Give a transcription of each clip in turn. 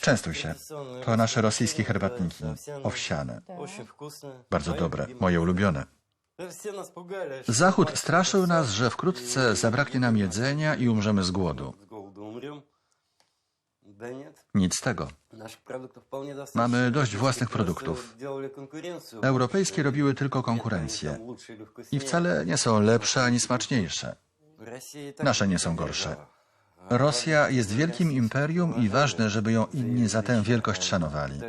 Częstuj się. To nasze rosyjskie herbatniki, owsiane. Bardzo dobre, moje ulubione. Zachód straszył nas, że wkrótce zabraknie nam jedzenia i umrzemy z głodu. Nic z tego. Mamy dość własnych produktów. Europejskie robiły tylko konkurencję i wcale nie są lepsze ani smaczniejsze. Nasze nie są gorsze. Rosja jest wielkim imperium i ważne, żeby ją inni za tę wielkość szanowali,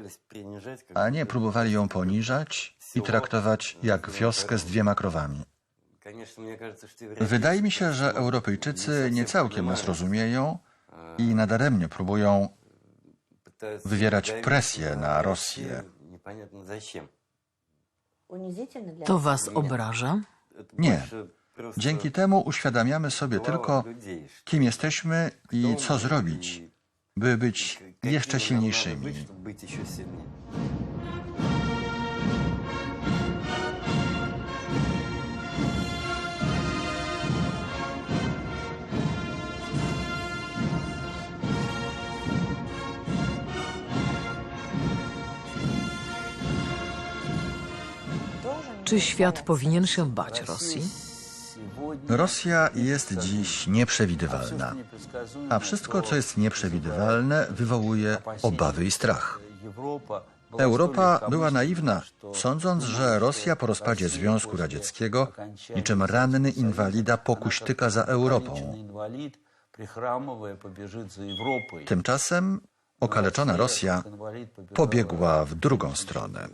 a nie próbowali ją poniżać i traktować jak wioskę z dwiema krowami. Wydaje mi się, że Europejczycy nie całkiem nas rozumieją i nadaremnie próbują wywierać presję na Rosję. To was obraża? Nie. Dzięki temu uświadamiamy sobie tylko, kim jesteśmy i co zrobić, by być jeszcze silniejszymi. Czy świat powinien się bać Rosji? Rosja jest dziś nieprzewidywalna, a wszystko, co jest nieprzewidywalne, wywołuje obawy i strach. Europa była naiwna, sądząc, że Rosja po rozpadzie Związku Radzieckiego niczym ranny inwalida pokuśtyka za Europą. Tymczasem okaleczona Rosja pobiegła w drugą stronę.